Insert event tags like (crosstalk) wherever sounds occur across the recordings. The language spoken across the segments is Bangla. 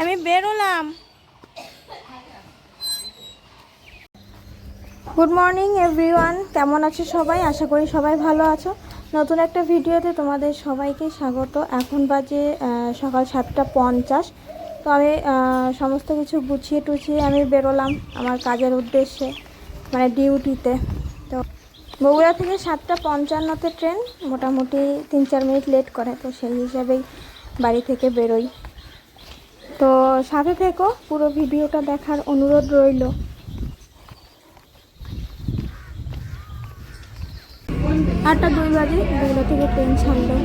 আমি বেরোলাম। গুড মর্নিং এভরিওয়ান কেমন আছো সবাই? আশা করি সবাই ভালো আছো। নতুন একটা ভিডিওতে তোমাদের সবাইকে স্বাগত। এখন বাজে সকাল সাতটা পঞ্চাশ। তো আমি সমস্ত কিছু গুছিয়ে টুছিয়ে আমি বেরোলাম আমার কাজের উদ্দেশ্যে মানে ডিউটিতে। তো বগুড়া থেকে সাতটা পঞ্চান্নতে ট্রেন, মোটামুটি তিন চার মিনিট লেট করে, তো সেই হিসাবেই বাড়ি থেকে বেরোই। তো সাথে থেকো, পুরো ভিডিওটা দেখার অনুরোধ রইল। আটটা দুই বাজে দুগুলো থেকে ট্রেন ছাড়লো।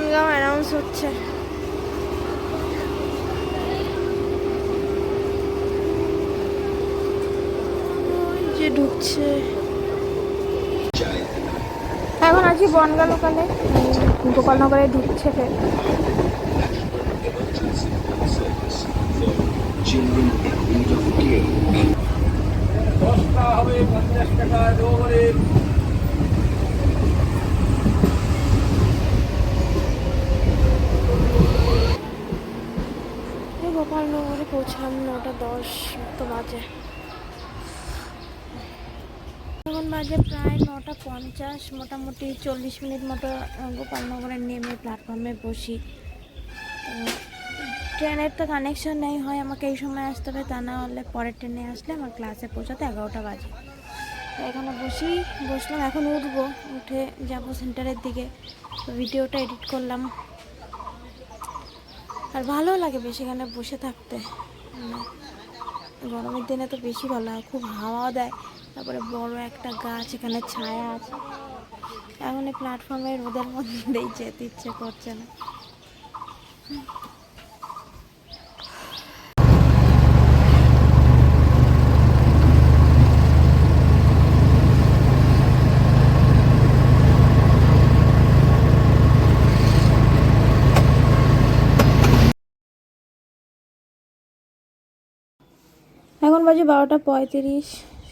বনগাঁও অ্যানাউন্স হচ্ছে। যে ঢুকছে। এখন আছি বনগা লোকালে গোপালনগরে ঢুকছে ফের care. দশটা হবে পঞ্চাশ টাকা ডোবরে এই গোপালনগরে নটা দশ মতো বাজে। এখন বাজে প্রায় নটা পঞ্চাশ, মোটামুটি চল্লিশ মিনিট মতো গোপালনগরে নেমে প্ল্যাটফর্মে বসি। ট্রেনের তো কানেকশন নেই, হয় আমাকে এই সময় আসতে হবে, তা না হলে পরের ট্রেনে আসলে আমার ক্লাসে পৌঁছাতে এগারোটা বাজে। তো এখানে বসি, বসলাম, এখন উঠবো, উঠে যাব সেন্টারের দিকে। তো ভিডিওটা এডিট করলাম। আর ভালো লাগে বেশ এখানে বসে থাকতে। গরমের দিনে তো বেশি ভালো হয়, খুব হাওয়া দেয়। তারপরে বড় একটা গাছ, এখানে ছায়া আছে। এখন এই প্ল্যাটফর্মে রোদের মধ্যেই যেতে ইচ্ছে করছে না। এখন বাজে বারোটা পঁয়ত্রিশ।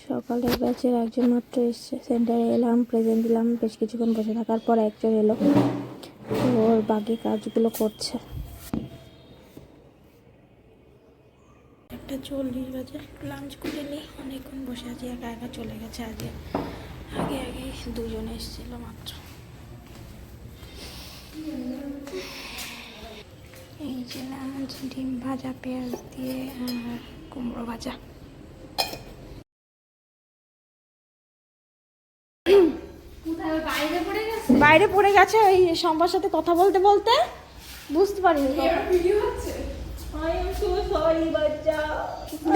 সকালের ব্যাচের একজন মাত্র এসছে। সেন্টারে এলাম প্রেজেন্ট দিলাম, বেশ কিছুক্ষণ বসে থাকার পর একজন এলো। ওর বাকি কাজগুলো করছে। একটা চল্লিশ বাজে লাঞ্চ করে নিই অনেকক্ষণ বসে আছি, একা একা চলে গেছে আগে। আগে আগে দুজন এসেছিল মাত্র। লাঞ্চ ডিম ভাজা পেঁয়াজ দিয়ে আর কুমড়ো ভাজা। বাইরে পড়ে গেছে ওই সম্বার সাথে কথা বলতে বলতে। বুঝতে পারিনি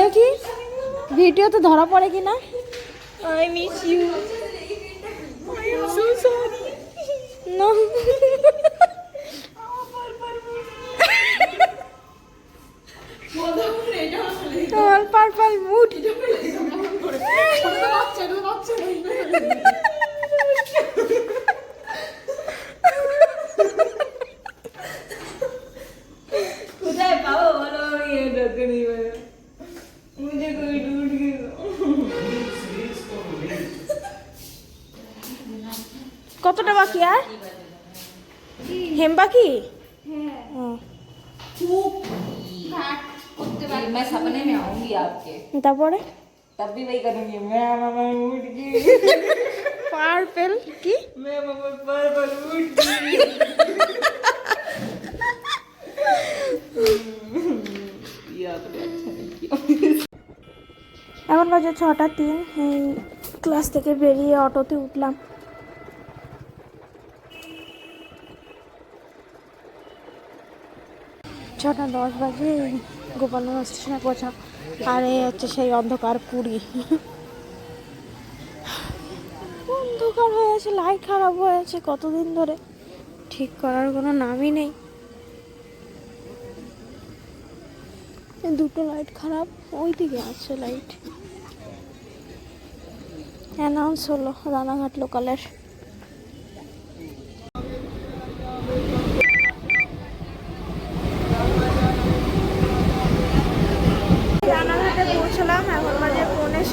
দেখি ভিডিওতে ধরা পড়ে কিনা? I miss you I am so sorry no purple mood. কতটা বাকি আর? হেম বাকি? ও, मैं सपने में आऊंगी आपके তারপরে तब भी वही करूंगी मैं मामा उठ गई পার্পল কি मैं मामा पर पर उठ गई ये आपने अच्छा नहीं किया এখন বাজে ছটা তিন এই ক্লাস থেকে বেরিয়ে অটোতে উঠলাম ছটা দশ বাজে গোপালনগর স্টেশনে পৌঁছাম আর এই হচ্ছে সেই অন্ধকার পুরী। অন্ধকার হয়ে আছে লাইট খারাপ হয়ে আছে কতদিন ধরে? ঠিক করার কোনো নামই নেই। দুটো লাইট খারাপ ওই দিকে আছে লাইট অ্যানাউন্স হলো রানাঘাট লোকালের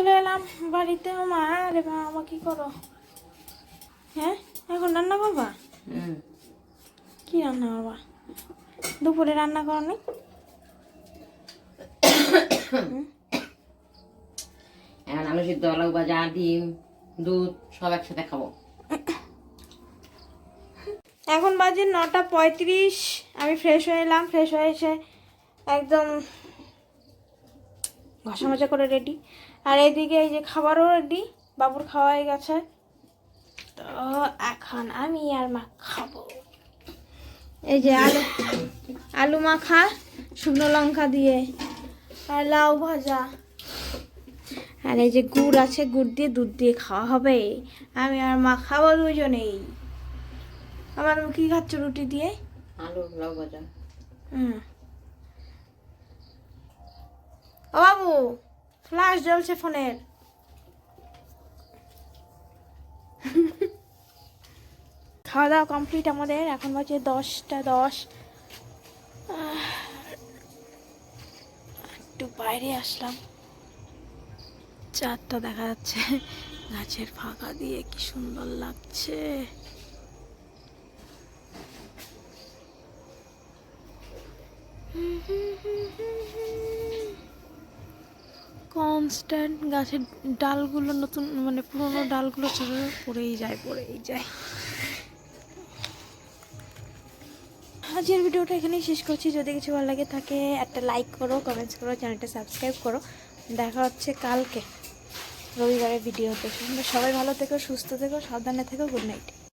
চলে এলাম বাড়িতে। মা আরে মা আমা কি করো? হ্যাঁ? এখন রান্না করবা? কি রান্না করবা? দুপুরে রান্না করনি? (coughs) এখন আলু সিদ্ধ আলু ভাজা ডিম দুধ সব একসাথে খাব। এখন বাজে নটা পঁয়ত্রিশ। আমি ফ্রেশ হয়ে এলাম ফ্রেশ হয়ে এসে একদম ঘষা মজা করে রেডি আর এদিকে এই যে খাবারও রেডি বাবুর খাওয়া হয়ে গেছে। তো এখন আমি আর মা খাব। এই যে আলু আলু মাখা শুকনো লঙ্কা দিয়ে আর লাউ ভাজা। আর এই যে গুড় আছে গুড় দিয়ে দুধ দিয়ে খাওয়া হবে। আমি আর মা খাব দুজনেই। আমার কি খাচ্ছ রুটি দিয়ে? আলু লাউ ভাজা। হুম। ও বাবু ফ্লাশ জ্বলছে ফোনের। খাওয়া দাওয়া কমপ্লিট আমাদের, এখন বাজে দশটা দশ। একটু বাইরে আসলাম। চারটা দেখা যাচ্ছে, গাছের ফাঁকা দিয়ে কি সুন্দর লাগছে। কনস্ট্যান্ট গাছের ডালগুলো নতুন মানে পুরোনো ডালগুলো ছোটো পড়েই যায় পড়েই যায়। আজকের ভিডিওটা এখানেই শেষ করছি। যদি কিছু ভালো লাগে থাকে, একটা লাইক করো কমেন্টস করো চ্যানেলটা সাবস্ক্রাইব করো। দেখা হচ্ছে কালকে রবিবারের ভিডিওতে। সবাই ভালো থেকো, সুস্থ থেকো, সাবধানে থেকো গুড নাইট